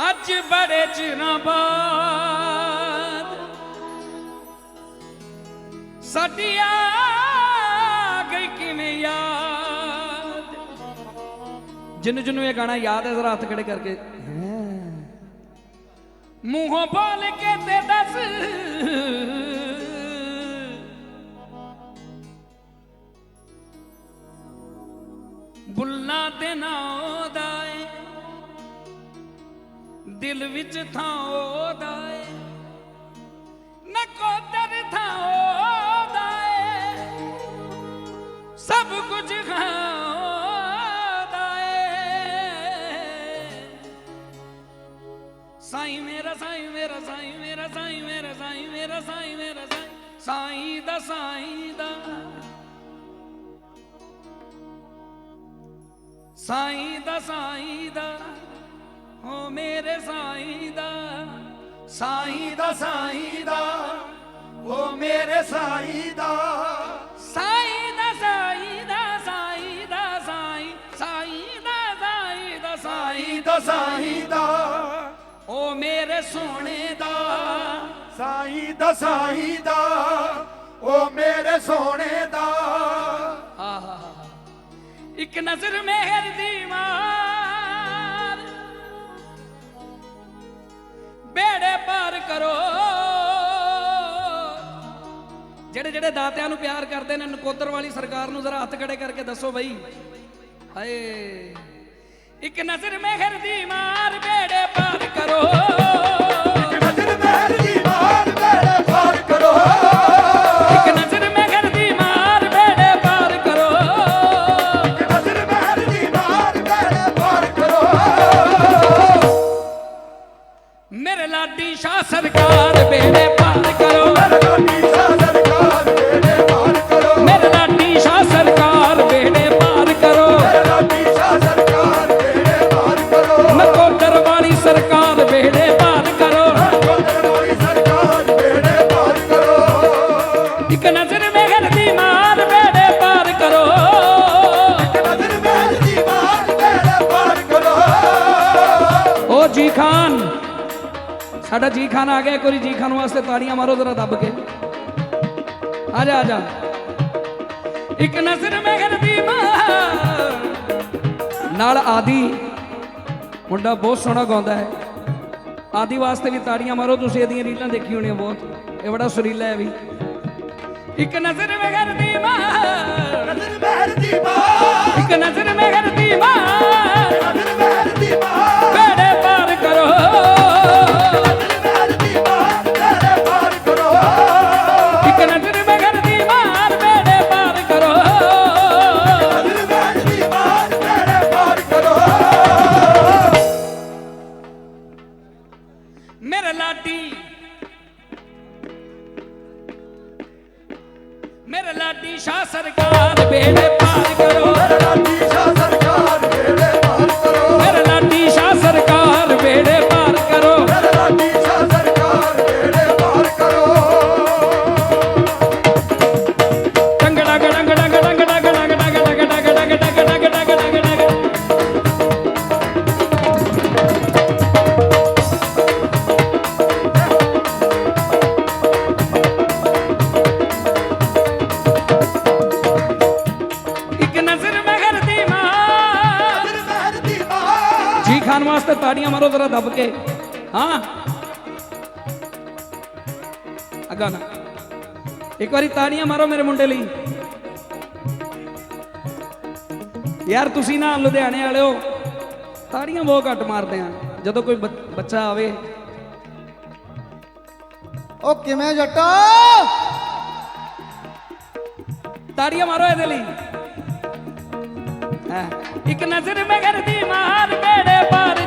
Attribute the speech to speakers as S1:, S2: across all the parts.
S1: ਅੱਜ ਬੜੇ ਚਿਰਾਂ ਬਾਅਦ ਸਾਡੀ ਆ ਗਈ ਕਿਵੇਂ ਯਾਦ? ਜਿੰਨੂੰ ਜਿਹਨੂੰ ਇਹ ਗਾਣਾ ਯਾਦ ਹੈ, ਜ਼ਰਾ ਹੱਥ ਖੜੇ ਕਰਕੇ। ਮੂੰਹੋਂ ਬੋਲ ਕੇ ਤੇ ਦੱਸ। ਬੁੱਲਾਂ ਤੇ ਨਾ ਦਿਲ ਵਿੱਚ ਥਾਂ ਉਹਦਾ ਏ। ਨਾ ਕੋਦਰ ਥਾਂ ਉਹਦਾ ਏ। ਸਭ ਕੁਝ ਖਾਦਾ ਏ। ਸਾਈਂ ਮੇਰਾ ਸਾਈਂ ਮੇਰਾ ਸਾਈਂ ਮੇਰਾ ਸਾਈਂ ਮੇਰਾ ਸਾਈਂ ਮੇਰਾ ਸਾਈਂ ਮੇਰਾ, ਸਾਈਂ ਸਾਈਂ ਦਾ ਸਾਈਂ ਦਾ। ਸਾਈਂ ਦਾ ਸਾਈਂ ਦਾ। ਓ ਮੇਰੇ ਸਾਈਂ ਦਾ
S2: ਸਾਈਂ ਦਾ ਸਾਈਂ ਦਾ ਉਹ ਮੇਰੇ ਸਾਈਂ ਦਾ
S1: ਸਾਈਂ ਦਾ ਸਾਈਂ ਦਾ ਸਾਈਂ ਦਾ ਸਾਈਂ ਸਾਈਂ ਦਾ ਸਾਈਂ ਦਾ ਸਾਈਂ
S2: ਦਾ ਸਾਈਂ ਦਾ
S1: ਓ ਮੇਰੇ ਸੋਹਣੇ ਦਾ
S2: ਸਾਈਂ ਦਾ ਸਾਈਂ ਦਾ ਉਹ ਮੇਰੇ ਸੋਹਣੇ ਦਾ
S1: ਆਹਾ ਇੱਕ ਨਜ਼ਰ ਮਿਹਰ ਦੀ ਮਾਂ ਕਰੋ। ਜਿਹੜੇ ਜਿਹੜੇ ਦਾਤਿਆਂ ਨੂੰ ਪਿਆਰ ਕਰਦੇ ਨੇ, ਨਕੋਦਰ ਵਾਲੀ ਸਰਕਾਰ ਨੂੰ ਜ਼ਰਾ ਹੱਥ ਖੜੇ ਕਰਕੇ ਦੱਸੋ ਬਈ। ਹਾਏ। ਇੱਕ ਨਜ਼ਰ ਮਿਹਰ ਦੀ ਮਾਰ, ਬੇੜੇ ਪਾਰ ਕਰੋ। ਸਾਡਾ ਜੀ ਖਾਨ ਆ ਗਿਆ ਇੱਕ ਵਾਰੀ ਜੀ ਖਾਨ ਵਾਸਤੇ ਤਾੜੀਆਂ ਮਾਰੋ ਜ਼ਰਾ ਦੱਬ ਕੇ। ਆ ਜਾ ਆ ਜਾ। ਇੱਕ ਨਜ਼ਰ ਮੇਘਰ ਦੀ ਮਾਰ ਨਾਲ ਆਦੀ ਮੁੰਡਾ ਬਹੁਤ ਸੋਹਣਾ ਗਾਉਂਦਾ ਹੈ। ਆਦੀ ਵਾਸਤੇ ਵੀ ਤਾੜੀਆਂ ਮਾਰੋ ਤੁਸੀਂ ਇਹਦੀਆਂ ਰੀਲਾਂ ਦੇਖੀ ਹੋਣੀਆਂ ਬਹੁਤ। ਇਹ ਬੜਾ ਸੁਰੀਲਾ ਹੈ ਵੀ। ਇੱਕ ਨਜ਼ਰ ਮੇਘਰ ਦੀ ਮਾਰ
S2: ਨਜ਼ਰ ਮਹਿਰ ਦੀ ਮਾਰ
S1: ਇੱਕ ਨਜ਼ਰ ਮੇਘਰ ਦੀ ਮਾਰ ਖਾਨ ਵਾਸਤੇ ਤਾੜੀਆਂ ਮਾਰੋ ਜ਼ਰਾ ਦੱਬ ਕੇ। ਹਾਂ। ਅਗਾ ਨਾ। ਇੱਕ ਵਾਰੀ ਤਾੜੀਆਂ ਮਾਰੋ ਮੇਰੇ ਮੁੰਡੇ ਲਈ। ਯਾਰ ਤੁਸੀਂ ਨਾ ਲੁਧਿਆਣੇ ਵਾਲਿਓ ਤਾੜੀਆਂ ਬਹੁਤ ਘੱਟ ਮਾਰਦੇ ਆ। ਜਦੋਂ ਕੋਈ ਬੱਚ- ਆਵੇ।
S2: ਉਹ ਕਿਵੇਂ ਜੱਟਾ?
S1: ਤਾੜੀਆਂ ਮਾਰੋ ਇਹਦੇ ਲਈ। ਇੱਕ ਨਜ਼ਰ ਮਗਰ ਦੀ ਮਾਰ ਬੇੜੇ ਪਾਰ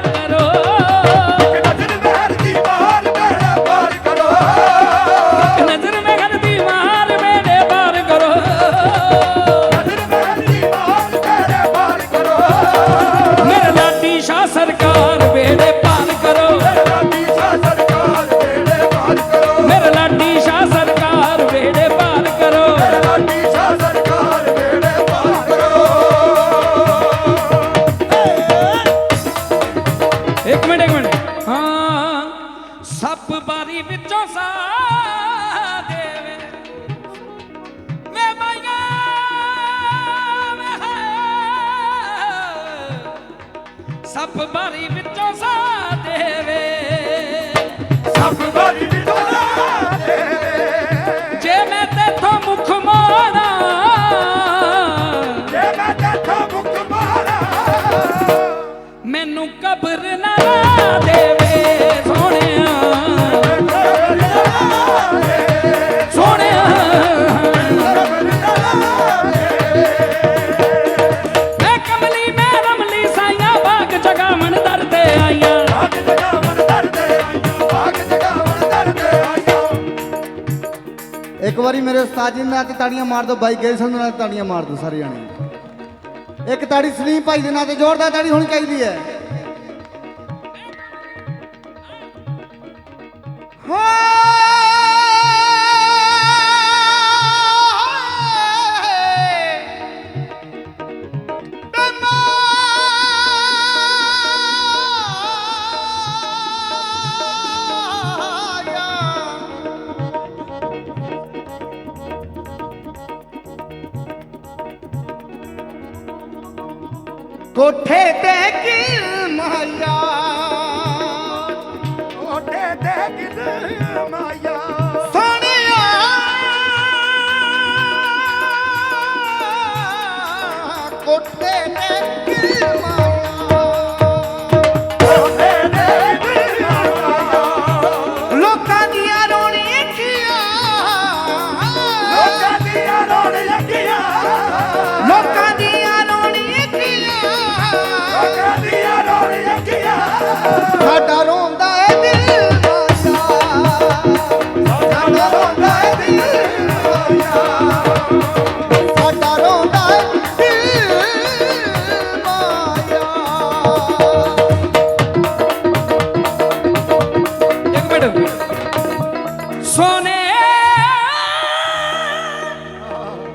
S1: ਇੱਕ
S2: ਵਾਰੀ ਮੇਰੇ
S3: ਉਸਤਾਦ ਜੀ ਦੇ ਨਾਂ ਤੇ ਤਾੜੀਆਂ ਮਾਰ ਦਿਓ ਬਾਈ ਗਏ ਸਿੰਘ ਨਾਲ ਤਾੜੀਆਂ ਮਾਰ ਦਿਓ ਸਾਰੇ ਜਾਣੇ। ਇੱਕ ਤਾੜੀ ਸਲੀਮ ਭਾਈ ਦੇ ਨਾਂ ਤੇ, ਜ਼ੋਰਦਾਰ ਤਾੜੀ ਹੋਣੀ ਚਾਹੀਦੀ ਹੈ। ਹੋਠੇ ਤੇ ਕਿਲ ਮਾਇਆ ਹੋਠੇ ਤੇ ਕਿਲ ਮਾਇਆ ਸੋਹਣਿਆ ਕੋਠੇ ਤੇ ਕਿਲ ਮਾਇਆ 何?